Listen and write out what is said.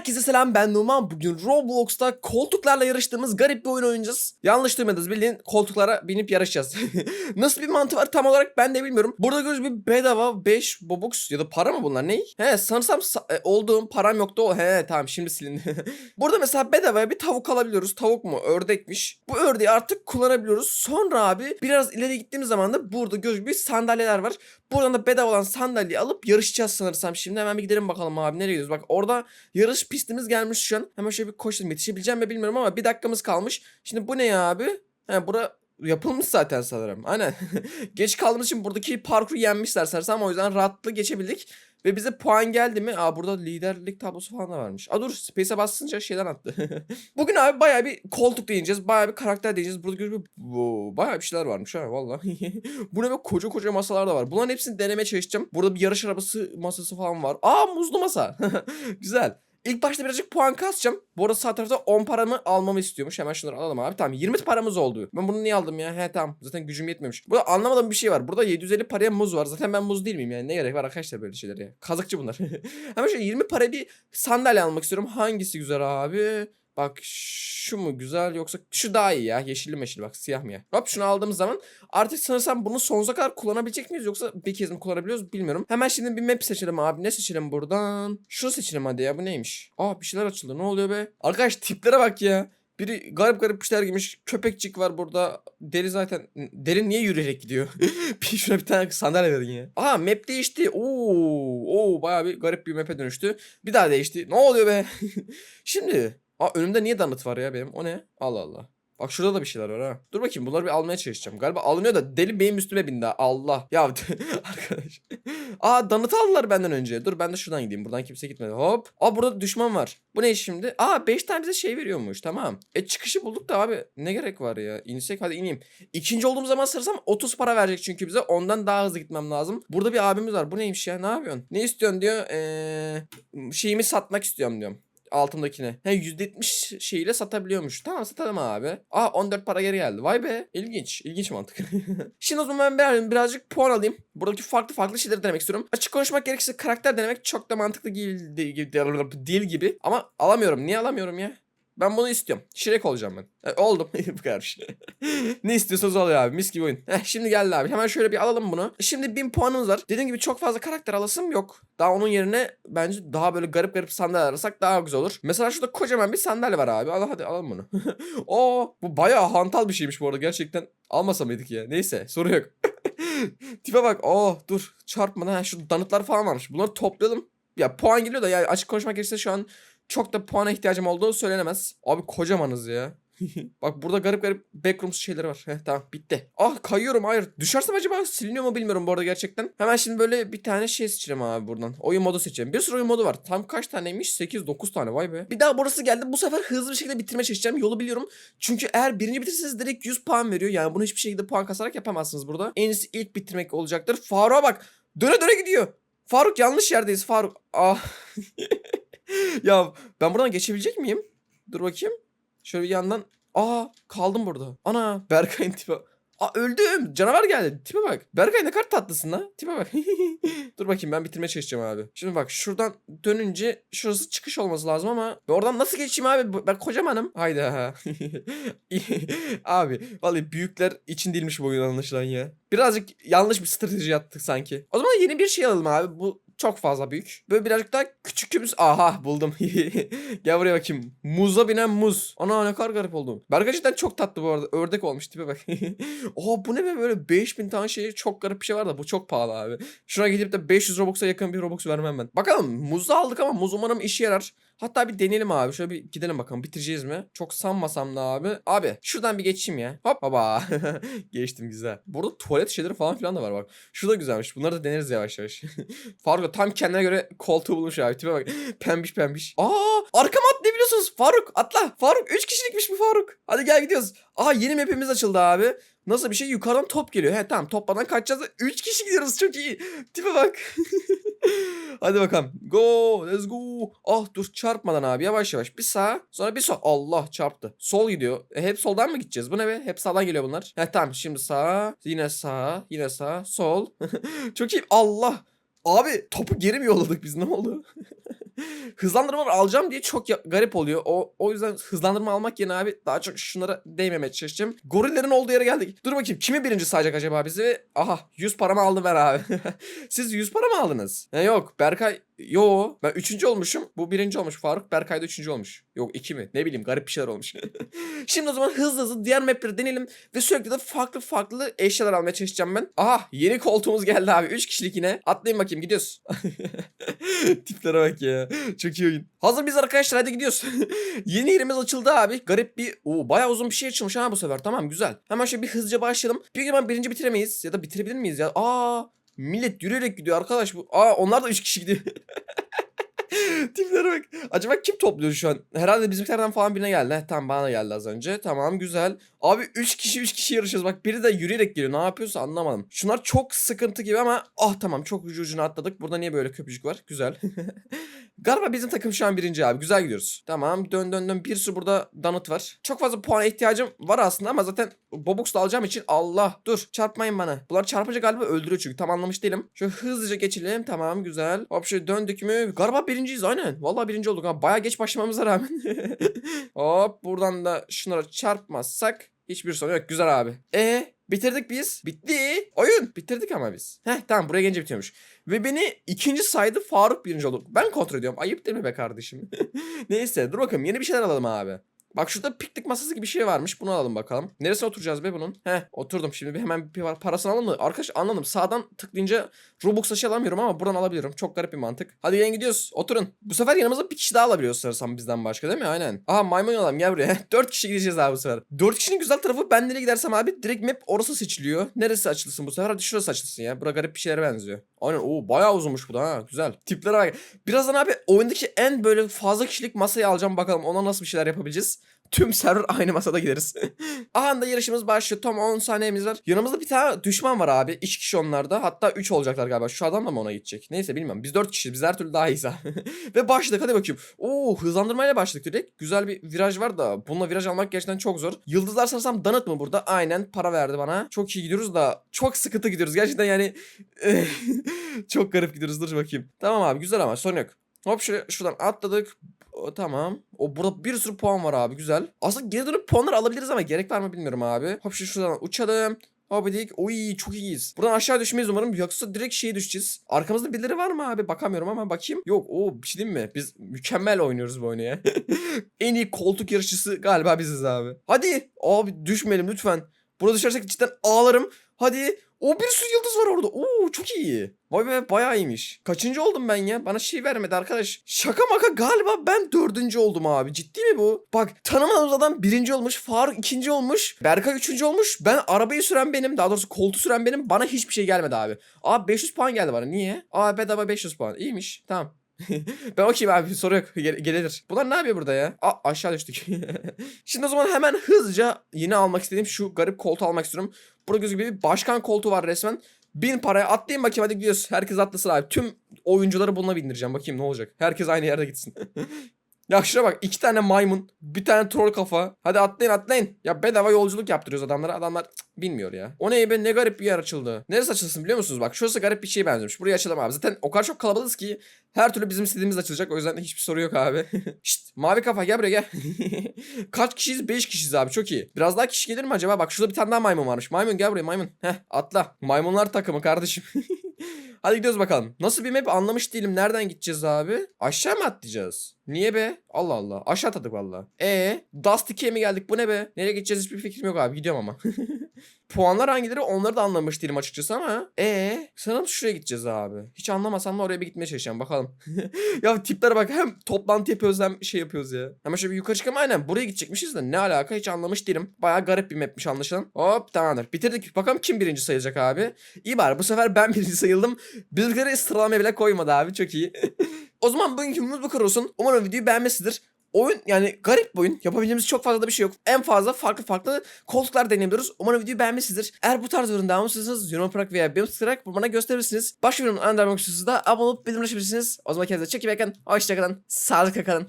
Herkese selam ben Numan. Bugün Roblox'ta koltuklarla yarıştığımız garip bir oyun oynayacağız. Yanlış duymadınız bildiğin koltuklara binip yarışacağız. Nasıl bir mantığı var tam olarak ben de bilmiyorum. Burada gördüğünüz bir bedava 5 bobux ya da para mı bunlar ne? He sanırsam sa- e, olduğum param yoktu. He tamam şimdi silindi. Burada mesela bedavaya bir tavuk alabiliyoruz. Tavuk mu ördekmiş. Bu ördeği artık kullanabiliyoruz. Sonra abi biraz ileri gittiğimiz zaman da burada gördüğünüz gibi sandalyeler var. Buradan da bedava olan sandalyeyi alıp yarışacağız sanırsam. Şimdi hemen bir gidelim bakalım abi nereye gidiyoruz. Bak orada yarış pistimiz gelmiş şu an. Hemen şöyle bir koşalım. Yetişebileceğim mi bilmiyorum ama bir dakikamız kalmış. Şimdi bu ne ya abi? He bura yapılmış zaten sanırım. Aynen. Geç kaldığımız için buradaki parkuru yenmişler sanırsam. O yüzden rahatlıkla geçebildik. Ve bize puan geldi mi? Aa burada liderlik tablosu falan da varmış. Aa dur Space'e basınca şeyden attı. Bugün abi bayağı bir koltuk değineceğiz. Bayağı bir karakter değineceğiz. Burada wow, bayağı bir şeyler varmış ha valla. Burada böyle koca koca masalar da var. Bunların hepsini denemeye çalışacağım. Burada bir yarış arabası masası falan var. Aa muzlu masa. Güzel. İlk başta birazcık puan kasacağım. Bu arada sağ tarafta 10 paramı almamı istiyormuş. Hemen şunları alalım abi. Tamam 20 paramız oldu. Ben bunu niye aldım ya? He tamam. Zaten gücüm yetmemiş. Burada anlamadığım bir şey var. Burada 750 paraya muz var. Zaten ben muz değil miyim yani? Ne gerek var arkadaşlar böyle şeylere? Kazıkçı bunlar. Hemen şöyle 20 para bir sandalye almak istiyorum. Hangisi güzel abi? Bak şu mu güzel yoksa şu daha iyi ya. Yeşilli meşil bak siyah mı ya? Hop şunu aldığımız zaman artık sanırsam bunu sonsuza kadar kullanabilecek miyiz yoksa bir kez mi kullanabiliyoruz bilmiyorum. Hemen şimdi bir map seçelim abi. Ne seçelim buradan? Şunu seçelim hadi ya bu neymiş? Aa bir şeyler açıldı ne oluyor be? Arkadaş tiplere bak ya. Biri garip garip işler giymiş. Köpekçik var burada. Deri zaten. Deri niye yürüyerek gidiyor? bir şuna bir tane sandalye verin ya. Aa map değişti. Oo, oo bayağı bir garip bir map'e dönüştü. Bir daha değişti. Ne oluyor be? Şimdi. Aa önümde niye danıt var ya benim? O ne? Allah Allah. Bak şurada da bir şeyler var ha. Dur bakayım bunları bir almaya çalışacağım. Galiba alınıyor da deli benim üstüme bindi. Allah. Ya arkadaş. Aa danıt aldılar benden önce. Dur ben de şuradan gideyim. Buradan kimse gitmedi. Hop. Aa burada düşman var. Bu ne şimdi? Aa 5 tane bize şey veriyormuş. Tamam. E çıkışı bulduk da abi. Ne gerek var ya? İnsek hadi ineyim. İkinci olduğum zaman sarısam 30 para verecek çünkü bize. Ondan daha hızlı gitmem lazım. Burada bir abimiz var. Bu neymiş ya? Ne yapıyorsun? Ne istiyorsun diyor. Eee şeyimi satmak istiyorum diyorum altındakine. He %70 şeyiyle satabiliyormuş. Tamam satalım abi. Aa 14 para geri geldi. Vay be. İlginç. İlginç mantık. Şimdi o zaman ben birazcık puan alayım. Buradaki farklı farklı şeyleri denemek istiyorum. Açık konuşmak gerekirse karakter denemek çok da mantıklı değil, değil gibi. Ama alamıyorum. Niye alamıyorum ya? Ben bunu istiyorum. Şirek olacağım ben. E, oldum. Bu kadar şey. ne istiyorsanız oluyor abi. Mis gibi oyun. Heh, şimdi geldi abi. Hemen şöyle bir alalım bunu. Şimdi 1000 puanımız var. Dediğim gibi çok fazla karakter alasım yok. Daha onun yerine bence daha böyle garip garip sandalye arasak daha güzel olur. Mesela şurada kocaman bir sandalye var abi. Al hadi alalım bunu. Oo bu bayağı hantal bir şeymiş bu arada. Gerçekten almasa mıydık ya? Neyse sorun yok. Tipe bak. Oh dur çarpmadan. Şu danıtlar falan varmış. Bunları toplayalım. Ya puan geliyor da yani açık konuşmak gerekirse şu an çok da puana ihtiyacım olduğu söylenemez. Abi kocamanız ya. Bak burada garip garip backrooms şeyleri var. Heh, tamam bitti. Ah kayıyorum hayır. Düşersem acaba siliniyor mu bilmiyorum bu arada gerçekten. Hemen şimdi böyle bir tane şey seçelim abi buradan. Oyun modu seçelim. Bir sürü oyun modu var. Tam kaç taneymiş? 8-9 tane vay be. Bir daha burası geldi. Bu sefer hızlı bir şekilde bitirmeye çalışacağım. Yolu biliyorum. Çünkü eğer birinci bitirirseniz direkt 100 puan veriyor. Yani bunu hiçbir şekilde puan kasarak yapamazsınız burada. En iyisi ilk bitirmek olacaktır. Faruk'a bak. Döne döne gidiyor. Faruk yanlış yerdeyiz Faruk. Ah. ya ben buradan geçebilecek miyim? Dur bakayım. Şöyle bir yandan. Aa kaldım burada. Ana Berkay'ın tipi. Aa öldüm. Canavar geldi. Tipe bak. Berkay ne kadar tatlısın la. Tipe bak. Dur bakayım ben bitirmeye çalışacağım abi. Şimdi bak şuradan dönünce şurası çıkış olması lazım ama ben oradan nasıl geçeyim abi? Ben kocamanım. Hayda. abi vallahi büyükler için değilmiş bu oyun anlaşılan ya. Birazcık yanlış bir strateji yaptık sanki. O zaman yeni bir şey alalım abi. Bu çok fazla büyük. Böyle birazcık daha küçük kübüs. Aha buldum. Gel buraya bakayım. Muza binen muz. Ana ne kadar garip oldum. Berkay cidden çok tatlı bu arada. Ördek olmuş tipe bak. Oha bu ne be böyle 5000 tane şey çok garip bir şey var da bu çok pahalı abi. Şuna gidip de 500 Robux'a yakın bir Robux vermem ben. Bakalım muzu aldık ama muz umarım işe yarar. Hatta bir deneyelim abi. Şöyle bir gidelim bakalım bitireceğiz mi? Çok sanmasam da abi. Abi şuradan bir geçeyim ya. Hop baba. Geçtim güzel. Burada tuvalet şeyleri falan filan da var bak. Şu da güzelmiş. Bunları da deneriz yavaş yavaş. Faruk tam kendine göre koltuğu bulmuş abi. Tipe bak. Pembiş pembiş. Aa arkama atlayabiliyorsunuz. Faruk atla. Faruk 3 kişilikmiş bu Faruk. Hadi gel gidiyoruz. Aha yeni map'imiz açıldı abi. Nasıl bir şey? Yukarıdan top geliyor. He tamam toplardan kaçacağız. 3 kişi gidiyoruz çok iyi. Tipe bak. Hadi bakalım. Go. Let's go. Ah dur çarpmadan abi yavaş yavaş. Bir sağ sonra bir sol. Allah çarptı. Sol gidiyor. E, hep soldan mı gideceğiz? Bu ne be? Hep sağdan geliyor bunlar. He tamam şimdi sağ. Yine sağ. Yine sağ. Sol. çok iyi. Allah. Abi topu geri mi yolladık biz ne oldu? Hızlandırmaları alacağım diye çok garip oluyor. O, o yüzden hızlandırma almak yerine abi daha çok şunlara değmemeye çalışacağım. Gorillerin olduğu yere geldik. Dur bakayım kimi birinci sayacak acaba bizi? Aha 100 paramı aldım ben abi. Siz 100 para mı aldınız? E, yok Berkay Yo ben üçüncü olmuşum. Bu birinci olmuş Faruk. Berkay da üçüncü olmuş. Yok iki mi? Ne bileyim garip bir şeyler olmuş. Şimdi o zaman hızlı hızlı diğer mapleri deneyelim. Ve sürekli de farklı farklı eşyalar almaya çalışacağım ben. Aha yeni koltuğumuz geldi abi. Üç kişilik yine. Atlayın bakayım gidiyoruz. Tiplere bak ya. Çok iyi oyun. Hazır biz arkadaşlar hadi gidiyoruz. yeni yerimiz açıldı abi. Garip bir... Oo bayağı uzun bir şey açılmış ha bu sefer. Tamam güzel. Hemen şöyle bir hızlıca başlayalım. Büyük ihtimal birinci bitiremeyiz. Ya da bitirebilir miyiz ya? Aa millet yürüyerek gidiyor arkadaş bu. Aa onlar da üç kişi gidiyor. Tiplere bak. Acaba kim topluyor şu an? Herhalde bizimkilerden falan birine geldi. Heh, tamam bana geldi az önce. Tamam güzel. Abi 3 kişi 3 kişi yarışıyoruz. Bak biri de yürüyerek geliyor. Ne yapıyorsa anlamadım. Şunlar çok sıkıntı gibi ama ah tamam çok ucu ucuna atladık. Burada niye böyle köpücük var? Güzel. Galiba bizim takım şu an birinci abi. Güzel gidiyoruz. Tamam dön dön dön. Bir sürü burada donut var. Çok fazla puana ihtiyacım var aslında ama zaten Bobux alacağım için Allah dur çarpmayın bana. Bunlar çarpınca galiba öldürüyor çünkü tam anlamış değilim. Şöyle hızlıca geçelim. Tamam güzel. Hop şöyle döndük mü? Galiba birinciyiz aynen. Vallahi birinci olduk ha. Baya geç başlamamıza rağmen. Hop buradan da şunlara çarpmazsak hiçbir sorun yok. Güzel abi. E bitirdik biz. Bitti. Oyun. Bitirdik ama biz. Heh tamam buraya gelince bitiyormuş. Ve beni ikinci saydı Faruk birinci oldu. Ben kontrol ediyorum. Ayıp değil mi be kardeşim? Neyse dur bakalım yeni bir şeyler alalım abi. Bak şurada piknik masası gibi bir şey varmış. Bunu alalım bakalım. Neresine oturacağız be bunun? Heh oturdum. Şimdi bir hemen bir par- parasını alalım mı? Arkadaş anladım. Sağdan tıklayınca Robux şey alamıyorum ama buradan alabiliyorum. Çok garip bir mantık. Hadi yayın gidiyoruz. Oturun. Bu sefer yanımıza bir kişi daha alabiliyoruz sanırsam bizden başka değil mi? Aynen. Aha maymun alalım gel buraya. 4 kişi gideceğiz abi bu sefer. 4 kişinin güzel tarafı ben nereye gidersem abi direkt map orası seçiliyor. Neresi açılsın bu sefer? Hadi şurası açılsın ya. Bura garip bir şeylere benziyor. Aynen. Oo bayağı uzunmuş bu da ha. Güzel. Tiplere bak. Birazdan abi oyundaki en böyle fazla kişilik masayı alacağım bakalım. Ona nasıl bir şeyler yapabileceğiz. Tüm server aynı masada gideriz. Aha da yarışımız başlıyor. Tam 10 saniyemiz var. Yanımızda bir tane düşman var abi. 2 kişi onlarda. Hatta 3 olacaklar galiba. Şu adam da mı ona gidecek? Neyse bilmiyorum. Biz 4 kişiyiz. Biz her türlü daha iyiyiz. Ve başladık. Hadi bakayım. Oo hızlandırmayla başladık direkt. Güzel bir viraj var da. Bununla viraj almak gerçekten çok zor. Yıldızlar sanırsam donut mı burada? Aynen para verdi bana. Çok iyi gidiyoruz da. Çok sıkıntı gidiyoruz. Gerçekten yani. çok garip gidiyoruz. Dur bakayım. Tamam abi güzel ama sorun yok. Hop şuraya, şuradan atladık. O, tamam. O burada bir sürü puan var abi güzel. Aslında geri dönüp puanları alabiliriz ama gerek var mı bilmiyorum abi. Hop şu şuradan uçalım. Hobidik. Oy çok iyiyiz. Buradan aşağı düşmeyiz umarım. Yoksa direkt şeye düşeceğiz. Arkamızda birileri var mı abi? Bakamıyorum ama bakayım. Yok o bir şey diyeyim mi? Biz mükemmel oynuyoruz bu oyunu ya. en iyi koltuk yarışçısı galiba biziz abi. Hadi. Abi düşmeyelim lütfen. Burada düşersek cidden ağlarım. Hadi. O bir sürü yıldız var orada. Oo çok iyi. Vay be bayağı iyiymiş. Kaçıncı oldum ben ya? Bana şey vermedi arkadaş. Şaka maka galiba ben dördüncü oldum abi. Ciddi mi bu? Bak tanımadığımız adam birinci olmuş. Faruk ikinci olmuş. Berkay üçüncü olmuş. Ben arabayı süren benim. Daha doğrusu koltuğu süren benim. Bana hiçbir şey gelmedi abi. Abi 500 puan geldi bana. Niye? Aa bedava 500 puan. İyiymiş. Tamam. ben okuyayım abi soru yok Gel- gelir. Bunlar ne yapıyor burada ya? Aa aşağı düştük. Şimdi o zaman hemen hızlıca yine almak istediğim şu garip koltuğu almak istiyorum. Burada gözü gibi bir başkan koltuğu var resmen. Bin paraya atlayın bakayım hadi gidiyoruz. Herkes atlasın abi. Tüm oyuncuları bununla bindireceğim. Bakayım ne olacak. Herkes aynı yerde gitsin. ya şuna bak iki tane maymun. Bir tane troll kafa. Hadi atlayın atlayın. Ya bedava yolculuk yaptırıyoruz adamlara. Adamlar cık, bilmiyor ya. O ne be ne garip bir yer açıldı. Neresi açılsın biliyor musunuz? Bak şurası garip bir şeye benziyormuş. Burayı açalım abi. Zaten o kadar çok kalabalığız ki her türlü bizim istediğimiz açılacak. O yüzden hiçbir soru yok abi. Şşt mavi kafa gel buraya gel. Kaç kişiyiz? 5 kişiyiz abi çok iyi. Biraz daha kişi gelir mi acaba? Bak şurada bir tane daha maymun varmış. Maymun gel buraya maymun. Heh atla. Maymunlar takımı kardeşim. Hadi gidiyoruz bakalım. Nasıl bir map anlamış değilim. Nereden gideceğiz abi? Aşağı mı atlayacağız? Niye be? Allah Allah. Aşağı atladık valla. E Dust 2'ye mi geldik? Bu ne be? Nereye gideceğiz hiçbir fikrim yok abi. Gidiyorum ama. Puanlar hangileri onları da anlamış değilim açıkçası ama. E sanırım şuraya gideceğiz abi. Hiç anlamasam da oraya bir gitmeye çalışacağım bakalım. ya tiplere bak hem toplantı yapıyoruz hem şey yapıyoruz ya. Hemen şöyle bir yukarı çıkalım aynen buraya gidecekmişiz de ne alaka hiç anlamış değilim. Baya garip bir mapmiş anlaşılan. Hop tamamdır bitirdik. Bakalım kim birinci sayılacak abi. İyi bari bu sefer ben birinci sayıldım. Bizimkileri sıralamaya bile koymadı abi çok iyi. o zaman bugünkü bu kadar olsun. Umarım videoyu beğenmişsinizdir. Oyun yani garip bir oyun. Yapabileceğimiz çok fazla da bir şey yok. En fazla farklı farklı koltuklar deneyebiliyoruz. Umarım videoyu beğenmişsinizdir. Eğer bu tarz ürün devam istiyorsanız yorum yaparak veya beğen tıklayarak bana gösterebilirsiniz. Başka bir ürün anı da abone olup bildirim açabilirsiniz. O zaman kendinize çok iyi bakın. Hoşçakalın. Sağlıkla kalın.